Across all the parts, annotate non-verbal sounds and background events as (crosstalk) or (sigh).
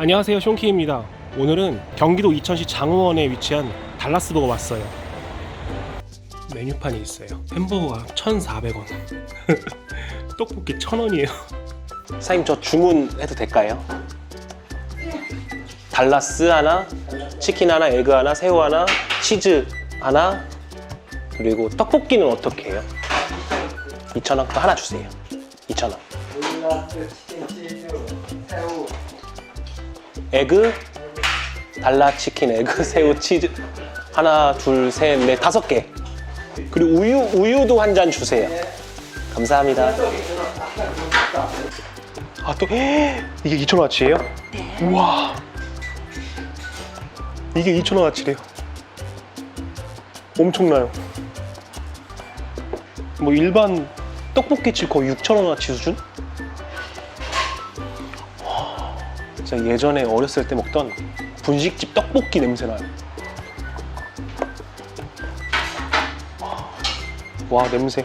안녕하세요 숑키입니다 오늘은 경기도 이천시 장호원에 위치한 달라스버거 왔어요 메뉴판이 있어요 햄버거가 1,400원 (laughs) 떡볶이 1,000원이에요 사장님 저 주문해도 될까요? 달라스 하나, 치킨 하나, 에그 하나, 새우 하나, 치즈 하나, 그리고 떡볶이는 어떻게 해요? 2,000원 거 하나 주세요. 2,000원. 에그, 달라 치킨, 에그, (laughs) 새우, 치즈 하나, 둘, 셋, 넷, 다섯 개. 그리고 우유 우유도 한 잔 주세요. 감사합니다. 아 또 (gasps) 이게 2,000원어치예요? 네. 우와. 이게 2,000원어치래요. 엄청나요. 뭐 일반 떡볶이 집 거의 6,000원어치 수준? 진짜 예전에 어렸을 때 먹던 분식집 떡볶이 냄새 나요. 와 냄새.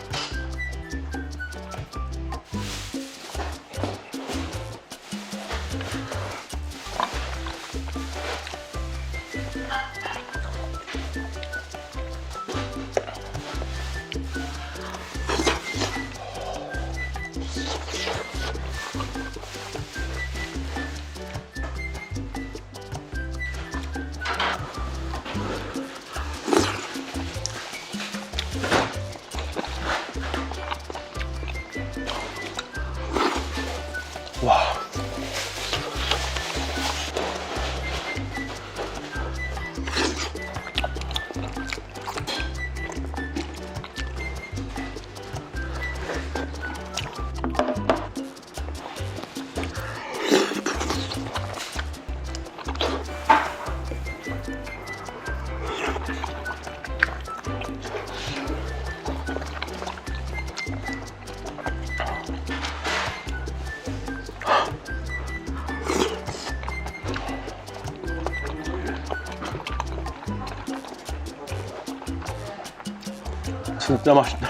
진짜 맛있다.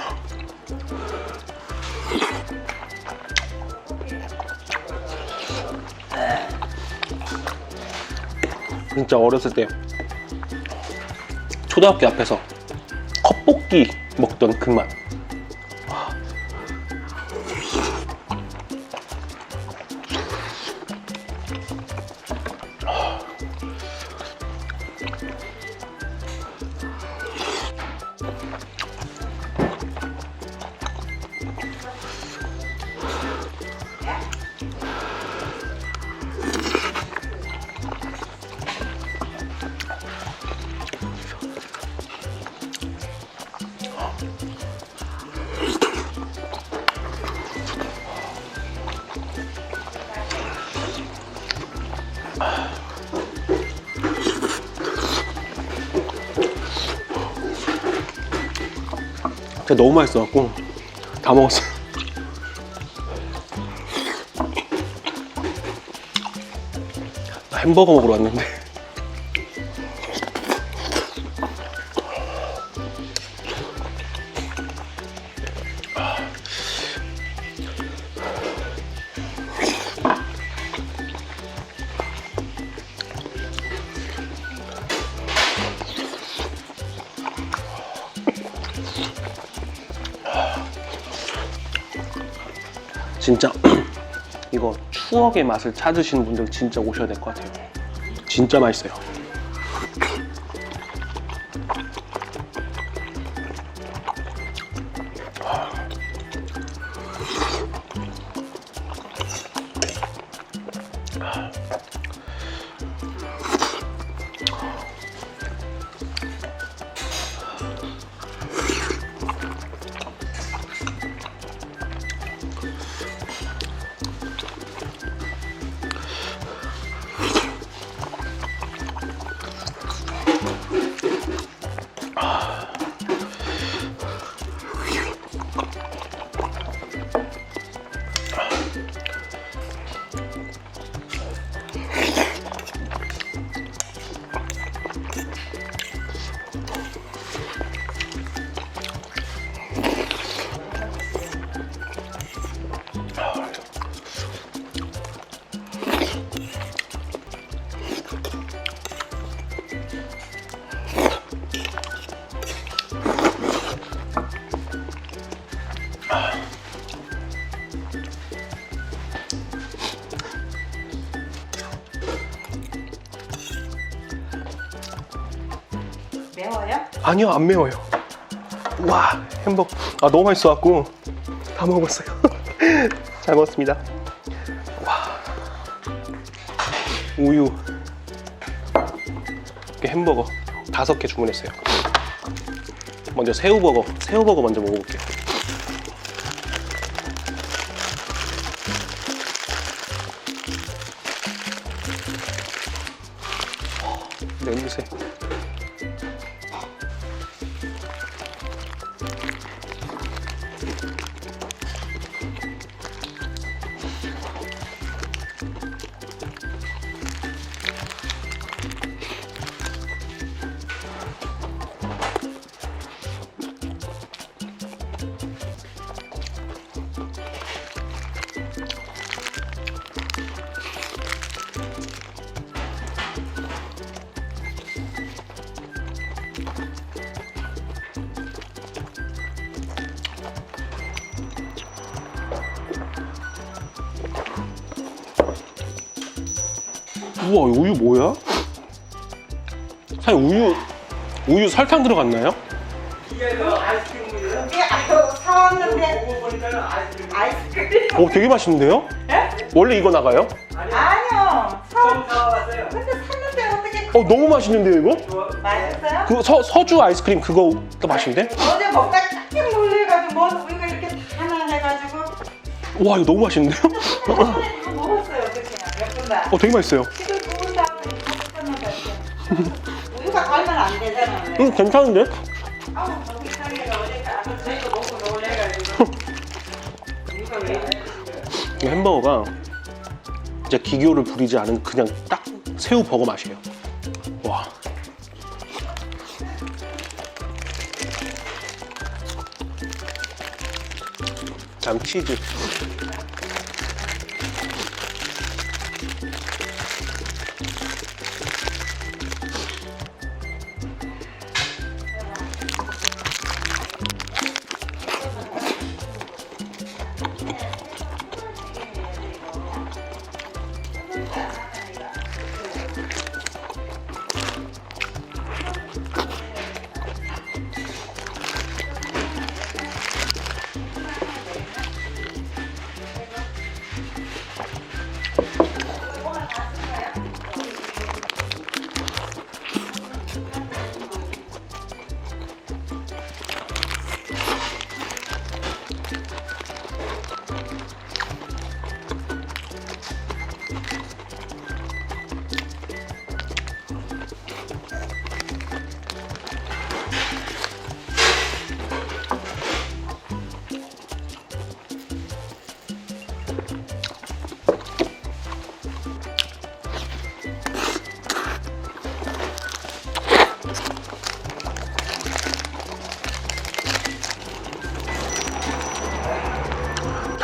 진짜 어렸을 때 초등학교 앞에서 컵볶이 먹던 그 맛. 진짜 너무 맛있어갖고 다 먹었어요. 나 햄버거 먹으러 왔는데 진짜 (clears throat) 이거 추억의 맛을 찾으시는 분들 진짜 오셔야 될 것 같아요. 진짜 맛있어요. 아니요 안 매워요. 와 햄버거. 아 너무 맛있어갖고. 다 먹었어요. (laughs) 잘 먹었습니다. 와. 우유. 이렇게 햄버거 다섯 개 주문했어요. 먼저 새우버거. 새우버거 먼저 먹어볼게요. 어, 냄새 우와 우유 뭐야? 사장님 우유 우유 설탕 들어갔나요? 이게 사왔는데 아이스크림. 아이스크림 오 되게 맛있는데요? 예? 원래 이거 나가요? 아니요 처음 사 사와봤어요. 근데 샀는데 어떻게 어 너무 맛있는데요 이거? 맛있어요? 그 서, 서주 아이스크림 그거도 맛있는데? 어제 먹다 깜짝 놀래가지고 뭐 우리가 이렇게 다 하나 해가지고 와 이거 너무 맛있는데요? 오늘 다 먹었어요 그냥 몇분 다. 어 되게 맛있어요 다 우유가 갈면 안 되잖아. 음 괜찮은데? 아우 어제 먹고 놀래가지고. 왜 이래? 이 햄버거가 진짜 기교를 부리지 않은 그냥 딱 새우 버거 맛이에요 와 다음 치즈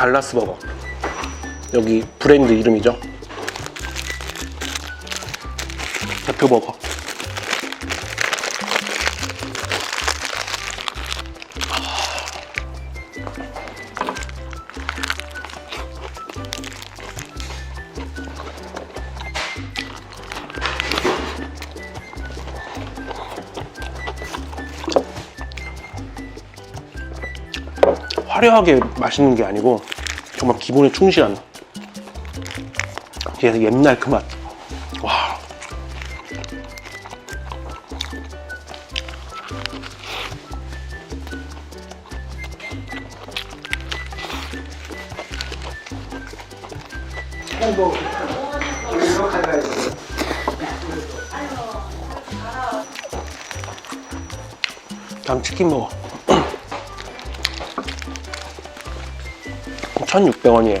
달라스 버거. 여기 브랜드 이름이죠? 대표 버거. 화려하게 맛있는 게 아니고 정말 기본에 충실한 그래서 옛날 그 맛. 와. 다음 치킨 먹어. 1,600원이에요.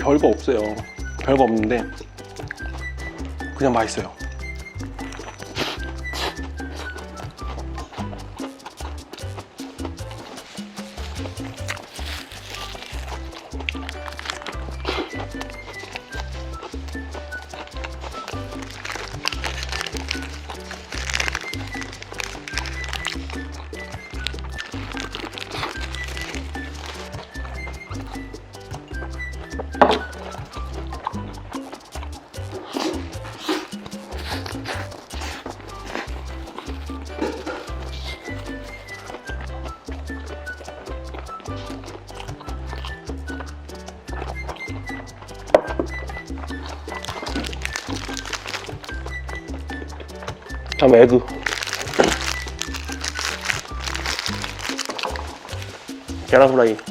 별거 없어요. 별거 없는데 그냥 맛있어요. 食べるキャラフライ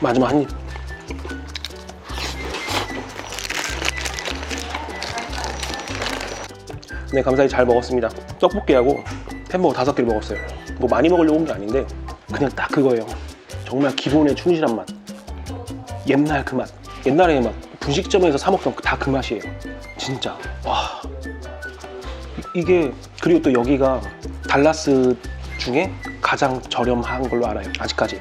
마지막 한 입. 네, 감사히 잘 먹었습니다. 떡볶이하고 햄버거 다섯 개를 먹었어요. 뭐 많이 먹으려고 온 게 아닌데 그냥 딱 그거예요. 정말 기본에 충실한 맛. 옛날 그 맛. 옛날에 막 분식점에서 사 먹던 다 그 맛이에요. 진짜. 와. 이- 이게 그리고 또 여기가 달라스 중에 가장 저렴한 걸로 알아요. 아직까지.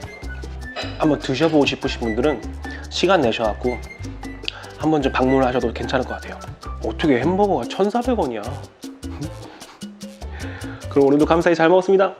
한번 드셔보고 싶으신 분들은 시간 내셔갖고 한번 좀 방문을 하셔도 괜찮을 것 같아요. 어떻게 햄버거가 1,400원이야? (laughs) 그럼 오늘도 감사히 잘 먹었습니다.